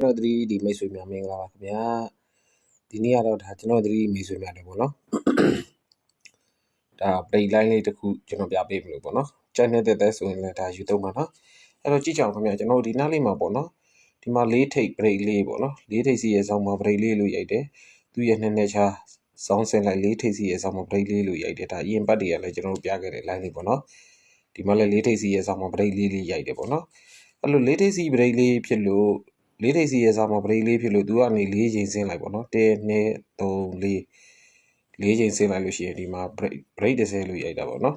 ကျွန်တော်သတိဒီမိတ်ဆွေများမင်္ဂလာပါခင်ဗျာဒီနေ့ကတော့ဒါကျွန်တော်သတိမိတ်ဆွေများတယ်ပေါ့နော်ဒါပရိလိုင်းလေးတစ်ခုကျွန်တော်ပြပေးမလို့ပေါ့နော်ကြိုက်နေတဲ့တဲ့ဆိုရင်လည်းဒါယူသုံးပါနော်အဲ့တော့ကြည့်ကြအောင်ခင်ဗျာကျွန်တော်ဒီနားလေးမှာပေါ့နော်ဒီမှာလေးထိပ်ပရိလေးပေါ့နော်လေးထိပ်စီရဲ့ဆောင်းမှာပရိလေးလို့ရိုက်တယ်သူရဲ့နှစ်နှစ်ချာဆောင်းစင်လိုက်လေးထိပ်စီရဲ့ဆောင်းမှာပရိလေးလို့ရိုက်တယ်ဒါအရင်ပတ်တည်းကလည်းကျွန်တော်တို့ပြခဲ့တဲ့ line လေးပေါ့နော်ဒီမှာလည်းလေးထိပ်စီရဲ့ဆောင်းမှာပရိလေးလေးရိုက်တယ်ပေါ့နော်အဲ့လိုလေးထိပ်စီပရိလေးဖြစ်လို့ လေးထိပ်စီရဲ့စာမှာပရိတ်လေးဖြစ်လို့သူကနေ၄ချိန်ဆင်းလိုက်ပေါ့နော်1 2 3 4၄ချိန်ဆင်းလိုက်လို့ရှိရင်ဒီမှာ break break 30လို့ရိုက်တာပေါ့နော်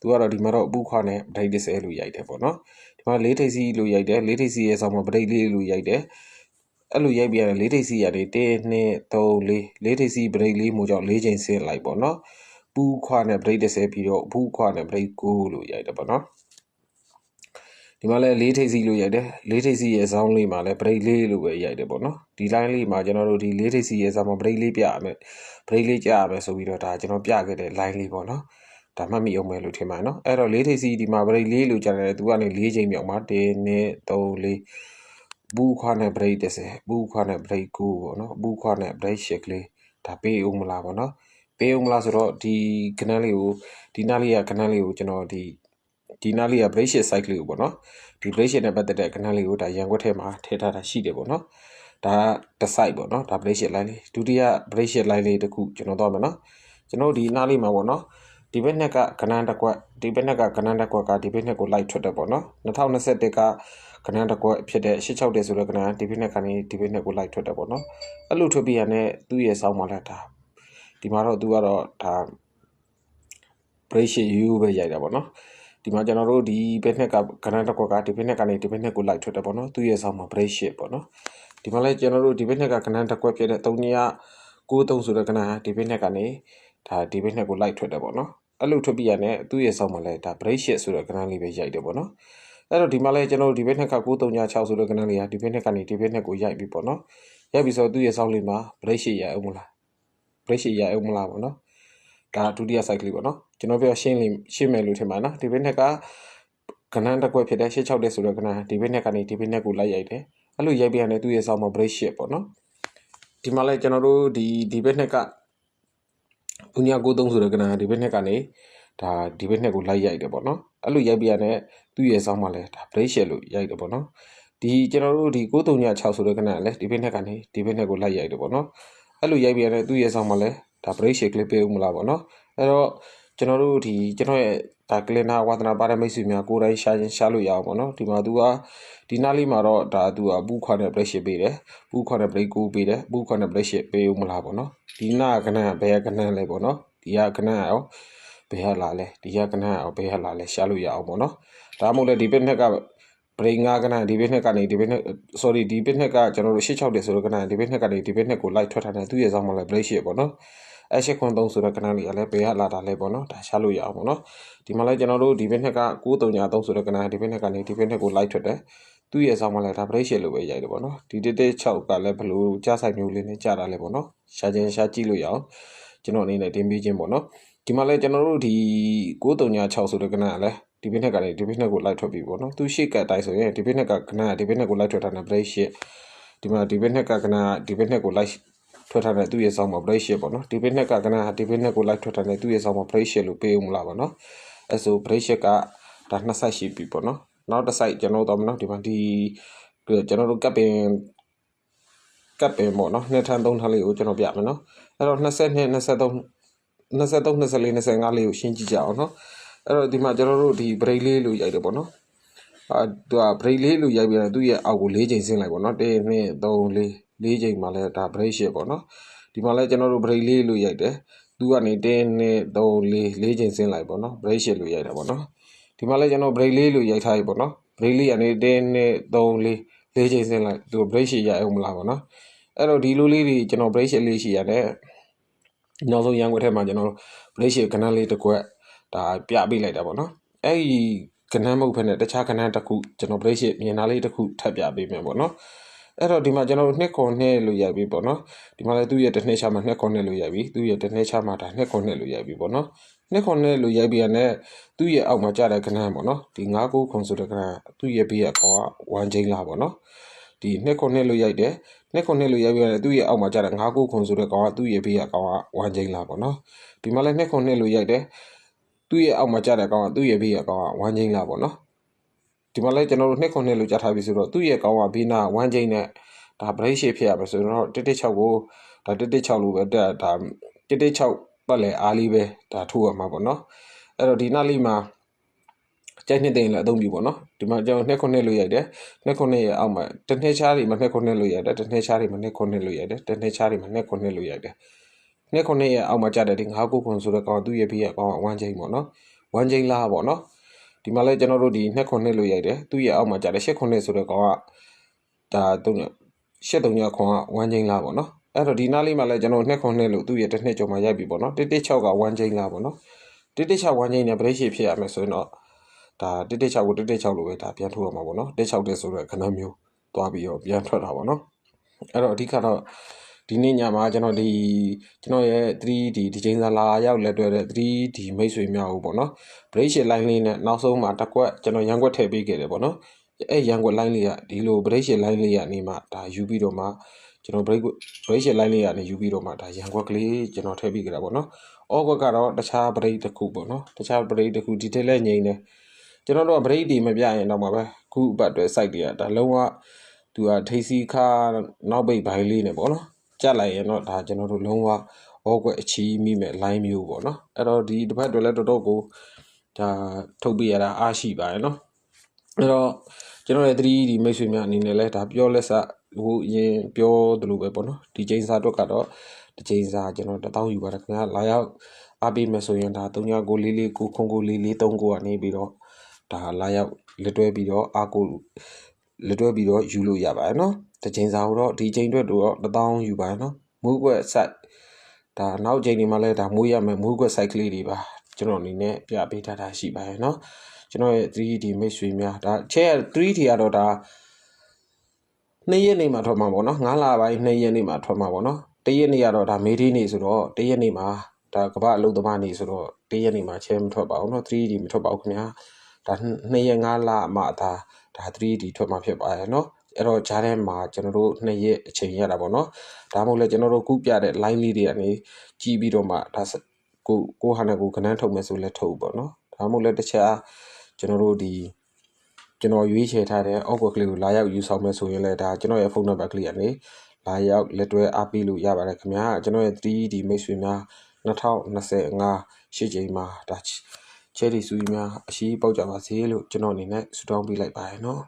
သူကတော့ဒီမှာတော့အပူခွာနဲ့ break 30လို့ရိုက်တယ်ပေါ့နော်ဒီမှာ၄ထိပ်စီလို့ရိုက်တယ်၄ထိပ်စီရဲ့စာမှာ break လေးလို့ရိုက်တယ်အဲ့လိုရိုက်ပြရတယ်၄ထိပ်စီရတယ်1 2 3 4၄ထိပ်စီ break လေးမို့ကြောင့်၄ချိန်ဆင်းလိုက်ပေါ့နော်ပူခွာနဲ့ break 30ပြီးတော့အပူခွာနဲ့ break 9လို့ရိုက်တယ်ပေါ့နော် ဒီမှာလည်းလေးထိပ်စီလို့ရိုက်တယ်လေးထိပ်စီရဲ့ဇောင်းလေးမှာလည်း break လေးလို့ပဲရိုက်တယ်ပေါ့နော်ဒီ line လေးမှာကျွန်တော်တို့ဒီလေးထိပ်စီရဲ့ဇောင်းမှာ break လေးပြရမယ် break လေးကြားရမယ်ဆိုပြီးတော့ဒါကျွန်တော်ပြခဲ့တဲ့ line လေးပေါ့နော်ဒါမှတ်မိအောင်မယ်လို့ထင်ပါတယ်နော်အဲ့တော့လေးထိပ်စီဒီမှာ break လေးလို့ကြားတယ်သူကနေ၄ချိန်မြောက်မှာ1 2 3 4ဘူးခွားနဲ့ break 30ဘူးခွားနဲ့ break 9ပေါ့နော်ဘူးခွားနဲ့ break 10ကလေးဒါပေးအောင်မလားပေါ့နော်ပေးအောင်မလားဆိုတော့ဒီကနန်းလေးကိုဒီနားလေးကကနန်းလေးကိုကျွန်တော်ဒီ ဒီနားလေးက bracelet site လေးကိုပေါ့နော်ဒီ bracelet နဲ့ပတ်သက်တဲ့ကဏ္ဍလေးကိုဒါရန်ခွက်ထဲမှာထည့်ထားတာရှိတယ်ပေါ့နော်ဒါတစ် site ပေါ့နော်ဒါ bracelet line လေးဒုတိယ bracelet line လေးတစ်ခုကျွန်တော်တော့မယ်နော်ကျွန်တော်ဒီနားလေးမှာပေါ့နော်ဒီဘက်နှစ်ကကဏ္ဍတစ်ကွက်ဒီဘက်နှစ်ကကဏ္ဍတစ်ကွက်ကဒီဘက်နှစ်ကိုလိုက်ထွက်တယ်ပေါ့နော်2021ကကဏ္ဍတစ်ကွက်ဖြစ်တဲ့860ဆိုတဲ့ကဏ္ဍဒီဘက်နှစ်ကနေဒီဘက်နှစ်ကိုလိုက်ထွက်တယ်ပေါ့နော်အဲ့လိုထွက်ပြီးရတဲ့သူ့ရဲ့စောင်းမှလည်းဒါဒီမှာတော့သူကတော့ဒါ bracelet U ပဲရိုက်တာပေါ့နော် ဒီမှာကျွန်တော်တို့ဒီဘက်နှစ်ကကဏ္ဍတစ်ခွက်ကဒီဘက်နှစ်ကနေဒီဘက်နှစ်ကိုလိုက်ထွက်တယ်ပေါ့နော်သူ့ရဲ့ဆောင်းမှာ break shit ပေါ့နော်ဒီမှာလည်းကျွန်တော်တို့ဒီဘက်နှစ်ကကဏ္ဍတစ်ခွက်ဖြစ်တဲ့393ဆိုတဲ့ကဏ္ဍဟာဒီဘက်နှစ်ကနေဒါဒီဘက်နှစ်ကိုလိုက်ထွက်တယ်ပေါ့နော်အဲ့လိုထွက်ပြီးရတဲ့သူ့ရဲ့ဆောင်းမှာလည်းဒါ break shit ဆိုတဲ့ကဏ္ဍလေးပဲရိုက်တယ်ပေါ့နော်အဲ့တော့ဒီမှာလည်းကျွန်တော်တို့ဒီဘက်နှစ်က936ဆိုတဲ့ကဏ္ဍလေးဟာဒီဘက်နှစ်ကနေဒီဘက်နှစ်ကိုရိုက်ပြီပေါ့နော်ရိုက်ပြီဆိုတော့သူ့ရဲ့ဆောင်းလေးမှာ break shit ရအောင်မလား break shit ရအောင်မလားပေါ့နော်ဒါဒုတိယ cycle ပေါ့နော် ကျွန်တော်ပြောရှင်းလိရှင်းမယ်လို့ထင်ပါနော်ဒီဘက်နဲ့ကကဏ္ဍတစ်ခွက်ဖြစ်တဲ့86တဲ့ဆိုတော့ကဏ္ဍဒီဘက်နဲ့ကနေဒီဘက်နဲ့ကိုလိုက်ရိုက်တယ်အဲ့လိုရိုက်ပြရတယ်သူ့ရဲ့ဆောင်းမှာ break shit ပေါ့နော်ဒီမှာလည်းကျွန်တော်တို့ဒီဒီဘက်နဲ့ကဥညာ93ဆိုတဲ့ကဏ္ဍဒီဘက်နဲ့ကနေဒါဒီဘက်နဲ့ကိုလိုက်ရိုက်တယ်ပေါ့နော်အဲ့လိုရိုက်ပြရတဲ့သူ့ရဲ့ဆောင်းမှာလည်းဒါ break shit လို့ရိုက်တယ်ပေါ့နော်ဒီကျွန်တော်တို့ဒီ9306ဆိုတဲ့ကဏ္ဍလည်းဒီဘက်နဲ့ကနေဒီဘက်နဲ့ကိုလိုက်ရိုက်တယ်ပေါ့နော်အဲ့လိုရိုက်ပြရတဲ့သူ့ရဲ့ဆောင်းမှာလည်းဒါ break shit ကလေးပေးဦးမလားပေါ့နော်အဲ့တော့ ကျွန်တော်တို့ဒီကျွန်တော်ရဲ့ဒါကလင်နာဝါသနာပါတဲ့မိတ်ဆွေများကိုယ်တိုင်ရှာရင်ရှာလို့ရအောင်ပေါ့နော်ဒီမှာသူကဒီနားလေးမှာတော့ဒါသူကဘူးခွာတဲ့ break shit ပေးတယ်ဘူးခွာတဲ့ break ကိုပေးတယ်ဘူးခွာတဲ့ break shit ပေးဦးမလားပေါ့နော်ဒီနာကနန်းဘယ်ကနန်းလဲပေါ့နော်ဒီကကနန်းရောဘယ်ဟာလာလဲဒီကကနန်းရောဘယ်ဟာလာလဲရှာလို့ရအောင်ပေါ့နော်ဒါမှမဟုတ်လေဒီဘက်နှစ်က break ငါကနန်းဒီဘက်နှစ်ကနေဒီဘက်နှစ် sorry ဒီဘက်နှစ်ကကျွန်တော်တို့86တယ်ဆိုတော့ကနန်းဒီဘက်နှစ်ကနေဒီဘက်နှစ်ကို light ထွက်ထားတယ်သူ့ရဲ့ဆောင်မှာလဲ break shit ပေါ့နော် အရှိခွန်3ဆိုတဲ့ကဏ္ဍလေးကလည်းဘယ်ကလာတာလဲပေါ့နော်ဒါရှာလို့ရအောင်ပေါ့နော်ဒီမှာလည်းကျွန်တော်တို့ဒီဘက်နှစ်က933ဆိုတဲ့ကဏ္ဍဒီဘက်နှစ်ကနေဒီဘက်နှစ်ကို light ထွက်တယ်သူ့ရဲ့ဆောင်းမလဲဒါ break share လို့ပဲရိုက်တယ်ပေါ့နော်ဒီ116ကလည်းဘလို့ကြားဆိုင်မျိုးလေးနဲ့ကြားတာလဲပေါ့နော်ရှာခြင်းရှာကြည့်လို့ရအောင်ကျွန်တော်အနေနဲ့တင်ပေးခြင်းပေါ့နော်ဒီမှာလည်းကျွန်တော်တို့ဒီ936ဆိုတဲ့ကဏ္ဍကလည်းဒီဘက်နှစ်ကနေဒီဘက်နှစ်ကို light ထွက်ပြီပေါ့နော်သူရှေ့ကတိုင်းဆိုရင်ဒီဘက်နှစ်ကကဏ္ဍဒီဘက်နှစ်ကို light ထွက်တာနဲ့ break share ဒီမှာဒီဘက်နှစ်ကကဏ္ဍဒီဘက်နှစ်ကို light ထွက်ထားတဲ့သူ့ရဲ့ဆောင်းမှာ break shit ပေါ့နော်ဒီဘက်နဲ့ကကနဟာဒီဘက်နဲ့ကို live ထွက်ထားတဲ့သူ့ရဲ့ဆောင်းမှာ break shit လို့ပေးဦးမလားပေါ့နော်အဲဆို break shit ကဒါနှစ် site ရှိပြီပေါ့နော်နောက်တစ် site ကျွန်တော်တို့တော့မနော်ဒီမှာဒီကျွန်တော်တို့ကပ်ပင်ကပ်ပင်ပေါ့နော်နှစ်ထန်းသုံးထန်းလေးကိုကျွန်တော်ပြမယ်နော်အဲ့တော့22 23 23 24 25လေးကိုရှင်းကြည့်ကြအောင်နော်အဲ့တော့ဒီမှာကျွန်တော်တို့ဒီ break လေးလို့ရိုက်တယ်ပေါ့နော်အာသူက break လေးလို့ရိုက်ပြီးတော့သူ့ရဲ့အောက်ကို၄ချိန်ဆင်းလိုက်ပေါ့နော်1 2 3 4 ၄ချိန်မှလည်းဒါ break shit ပေါ့နော်ဒီမှာလည်းကျွန်တော်တို့ break လေးလို့ရိုက်တယ်သူကနေ1 2 3 4 4ချိန်ဆင်းလိုက်ပေါ့နော် break shit လို့ရိုက်တာပေါ့နော်ဒီမှာလည်းကျွန်တော် break လေးလို့ရိုက်ထားပြီပေါ့နော် break လေးကနေ1 2 3 4 4ချိန်ဆင်းလိုက်သူ break shit ရအောင်မလားပေါ့နော်အဲ့တော့ဒီလိုလေးတွေကျွန်တော် break shit လေးရှိရတယ်နောက်ဆုံးရန်ခွက်ထဲမှာကျွန်တော် break shit ကဏ္ဍလေးတစ်ခွက်ဒါပြပေးလိုက်တာပေါ့နော်အဲ့ဒီကဏ္ဍမဟုတ်ဖ ೇನೆ တခြားကဏ္ဍတစ်ခုကျွန်တော် break shit မြင်တာလေးတစ်ခုထပ်ပြပေးမယ်ပေါ့နော် အဲ့တော့ဒီမှာကျွန်တော်တို့နှစ်ခွန်နှစ်လို့ရိုက်ပြီပေါ့နော်ဒီမှာလည်းသူ့ရဲ့တစ်နှစ်ချမှာနှစ်ခွန်နှစ်လို့ရိုက်ပြီသူ့ရဲ့တစ်နှစ်ချမှာဒါနှစ်ခွန်နှစ်လို့ရိုက်ပြီပေါ့နော်နှစ်ခွန်နှစ်လို့ရိုက်ပြီးရတဲ့သူ့ရဲ့အောက်မှာကြားတဲ့ကဏ္ဍပေါ့နော်ဒီ9ခုခွန်ဆိုတဲ့ကဏ္ဍသူ့ရဲ့ဘေးကခေါ်က1ချိန်လာပေါ့နော်ဒီနှစ်ခုနှစ်လို့ရိုက်တယ်နှစ်ခုနှစ်လို့ရိုက်ပြီးတော့သူ့ရဲ့အောက်မှာကျတဲ့9ခုခွန်ဆိုတဲ့ကောင်ကသူ့ရဲ့ဘေးကကောင်ကဝမ်းချင်းလာပေါ့နော်ဒီမှာလည်းနှစ်ခုနှစ်လို့ရိုက်တယ်သူ့ရဲ့အောက်မှာကျတဲ့ကောင်ကသူ့ရဲ့ဘေးကကောင်ကဝမ်းချင်းလာပေါ့နော် ဒီမှာလည်းကျွန်တော်တို့နှစ်ခုနှစ်လို့ကြားထားပြီဆိုတော့သူ့ရဲ့ကောင်ကဘေးနာဝမ်းချင်းနဲ့ဒါ break shape ဖြစ်ရမယ်ဆိုတော့116ကိုဒါ116လို့ပဲတက်ဒါ116ပတ်လဲအားလေးပဲဒါထိုးရမှာပေါ့နော်အဲ့တော့ဒီနောက်လေးမှာကြိုက်နှစ်သိန်းလည်းအသုံးပြုပေါ့နော်ဒီမှာကျွန်တော်နှစ်ခုနှစ်လို့ရိုက်တယ်နှစ်ခုနှစ်ရဲ့အောက်မှာတစ်နှစ်ချားတွေမှာနှစ်ခုနှစ်လို့ရိုက်တယ်တစ်နှစ်ချားတွေမှာနှစ်ခုနှစ်လို့ရိုက်တယ်တစ်နှစ်ချားတွေမှာနှစ်ခုနှစ်လို့ရိုက်တယ်နှစ်ခုနှစ်ရဲ့အောက်မှာကြာတဲ့ဒီငါးခုခွန်ဆိုတဲ့ကောင်သူ့ရဲ့ဘေးရဲ့ကောင်ကဝမ်းချင်းပေါ့နော်ဝမ်းချင်းလားပေါ့နော် ဒီမှာလည်းကျွန်တော်တို့ဒီနှစ်ခုနှစ်လို့ရိုက်တယ်သူ့ရဲ့အောက်မှာကြာတဲ့ရှစ်ခုနှစ်ဆိုတဲ့ကောင်ကဒါတုံးရှစ်တုံညခွန်ကဝမ်းချင်းလားပေါ့နော်အဲ့တော့ဒီနားလေးမှာလည်းကျွန်တော်နှစ်ခုနှစ်လို့သူ့ရဲ့တစ်နှစ်ကျော်မှာရိုက်ပြီပေါ့နော်116ကဝမ်းချင်းလားပေါ့နော်116ဝမ်းချင်းနဲ့ပြိရှိဖြစ်ရမယ်ဆိုရင်တော့ဒါ116ကို116လို့ပဲဒါပြန်ထုတ်ရမှာပေါ့နော်116တဲ့ဆိုတော့ခဏမျိုးသွားပြီးတော့ပြန်ထွက်တာပေါ့နော်အဲ့တော့အဓိကတော့ ဒီနေ့ညမှာကျွန်တော်ဒီကျွန်တော်ရဲ့ 3D ဒီချိန်စာလာရောက်လက်တွဲတဲ့ 3D မိတ်ဆွေများကိုပေါ့နော် break shit line လေးနဲ့နောက်ဆုံးမှာတစ်ကွက်ကျွန်တော်ရန်ကွက်ထည့်ပေးခဲ့တယ်ပေါ့နော်အဲ့ရန်ကွက် line လေးကဒီလို break shit line လေးကနေမှဒါယူပြီးတော့မှကျွန်တော် break break shit line လေးကနေယူပြီးတော့မှဒါရန်ကွက်ကလေးကျွန်တော်ထည့်ပေးခဲ့တာပေါ့နော်အော်ကွက်ကတော့တခြား break တစ်ခုပေါ့နော်တခြား break တစ်ခု detail လည်းငြိမ့်တယ်ကျွန်တော်တို့က break တွေမပြရင်တော့မှာပဲခုအပတ်အတွက် site တွေကဒါလုံးဝသူကထိစီခါနောက်ပိတ်ဘိုင်းလေးနဲ့ပေါ့နော် ကြက်လိုက်ရင်တော့ဒါကျွန်တော်တို့လုံးဝဟောကွက်အချီးမိမဲ့ line မျိုးပေါ့နော်အဲ့တော့ဒီတစ်ပတ်အတွက်လည်းတော်တော်ကိုဒါထုတ်ပြရတာအားရှိပါတယ်နော်အဲ့တော့ကျွန်တော်ရဲ့ 3D မိတ်ဆွေများအနေနဲ့လည်းဒါပြောလက်စဟိုအရင်ပြောသလိုပဲပေါ့နော်ဒီချိန်စာအတွက်ကတော့ဒီချိန်စာကျွန်တော်1000ယူပါတယ်ခင်ဗျာလာရောက်အားပေးမယ်ဆိုရင်ဒါ399444ခုခု4439ကနေပြီးတော့ဒါလာရောက်လက်တွဲပြီးတော့အာကိုလက်တွဲပြီးတော့ယူလို့ရပါတယ်နော် တစ်ချိန်စာကိုတော့ဒီချိန်အတွက်တော့1000ယူပါတယ်နော်မူးကွက် site ဒါနောက်ချိန်တွေမှာလည်းဒါမူးရမယ်မူးကွက် site ကလေးတွေပါကျွန်တော်အနေနဲ့ပြပေးထားတာရှိပါတယ်နော်ကျွန်တော်ရဲ့ 3D မိတ်ဆွေများဒါ chair 3D ကတော့ဒါ2ရက်နေမှာထွက်မှာပေါ့နော်9လပိုင်း2ရက်နေမှာထွက်မှာပေါ့နော်တရက်နေရတော့ဒါမေးဒီနေဆိုတော့တရက်နေမှာဒါကမ္ဘာအလုပ်သမားနေဆိုတော့တရက်နေမှာ chair မထွက်ပါဘူးနော် 3D မထွက်ပါဘူးခင်ဗျာဒါ2ရက်9လမှဒါဒါ 3D ထွက်မှာဖြစ်ပါတယ်နော် အဲ့တော့ဂျားထဲမှာကျွန်တော်တို့နှစ်ရက်အချိန်ရတာပေါ့နော်ဒါမှမဟုတ်လည်းကျွန်တော်တို့ခုပြတဲ့ line လေးတွေအနေကြည့်ပြီးတော့မှဒါကိုကိုဟာနဲ့ကိုကနန်းထုတ်မယ်ဆိုလဲထုတ်ပေါ့နော်ဒါမှမဟုတ်လည်းတခြားကျွန်တော်တို့ဒီကျွန်တော်ရွေးချယ်ထားတဲ့ offer ကလေးကိုလာရောက်ယူဆောင်မယ်ဆိုရင်လည်းဒါကျွန်တော်ရဲ့ဖုန်းနံပါတ်ကလေးအနေလာရောက်လက်တွဲအားပေးလို့ရပါတယ်ခင်ဗျာကျွန်တော်ရဲ့ 3D မိတ်ဆွေများ2025ရှေ့ချိန်မှာဒါချယ်ရီဆူကြီးများအရှိပေါက်ကြပါစေလို့ကျွန်တော်အနေနဲ့ဆုတောင်းပေးလိုက်ပါတယ်နော်